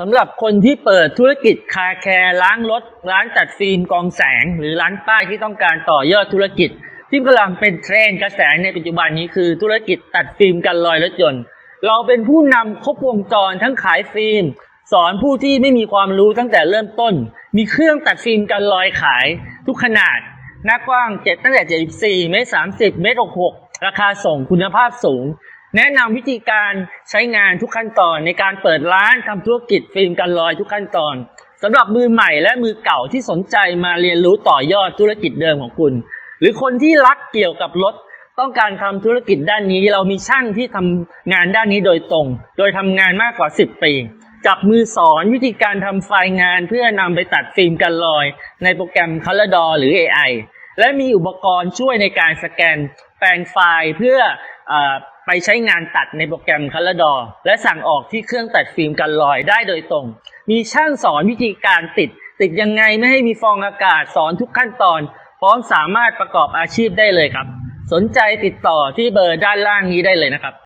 สำหรับคนที่เปิดธุรกิจคาแคร์ล้างรถ ร้านตัดฟิล์มกองแสง หรือร้านป้ายที่ต้องการต่อยอดธุรกิจ ที่กำลังเป็นเทรนด์กระแสในปัจจุบันนี้คือธุรกิจตัดฟิล์มกันรอยรถยนต์ เราเป็นผู้นำครบวงจรทั้งขายฟิล์ม สอนผู้ที่ไม่มีความรู้ตั้งแต่เริ่มต้น มีเครื่องตัดฟิล์มกันรอยขาย ทุกขนาดหน้ากว้าง7ตั้งแต่74เมตร30เมตร66ราคาส่งคุณภาพสูง แนะนำวิธีการใช้งานทุกขั้นตอนในการเปิดร้านทำธุรกิจฟิล์มกันรอยทุกขั้นตอนสำหรับมือใหม่และมือเก่าที่สนใจมาเรียนรู้ต่อยอดธุรกิจเดิมของคุณ หรือคนที่รักเกี่ยวกับรถต้องการทำธุรกิจด้านนี้ เรามีช่างที่ทำงานด้านนี้โดยตรง โดยทำงานมากกว่า 10 ปีจับมือสอนวิธีการทำไฟล์งานเพื่อนำไปตัดฟิล์มกันรอย ในโปรแกรม Color หรือ AI และมีอุปกรณ์ช่วยในการสแกน แปลงไฟล์เพื่ออไปใช้งานตัดในโปรแกรม Color และสั่งออกที่เครื่องตัดฟิล์มกันรอยได้โดยตรง มีช่างสอนวิธีการติด ติดยังไงไม่ให้มีฟองอากาศสอนทุกขั้นตอน พร้อมสามารถประกอบอาชีพได้เลยครับ สนใจติดต่อที่เบอร์ด้านล่างนี้ได้เลยนะครับ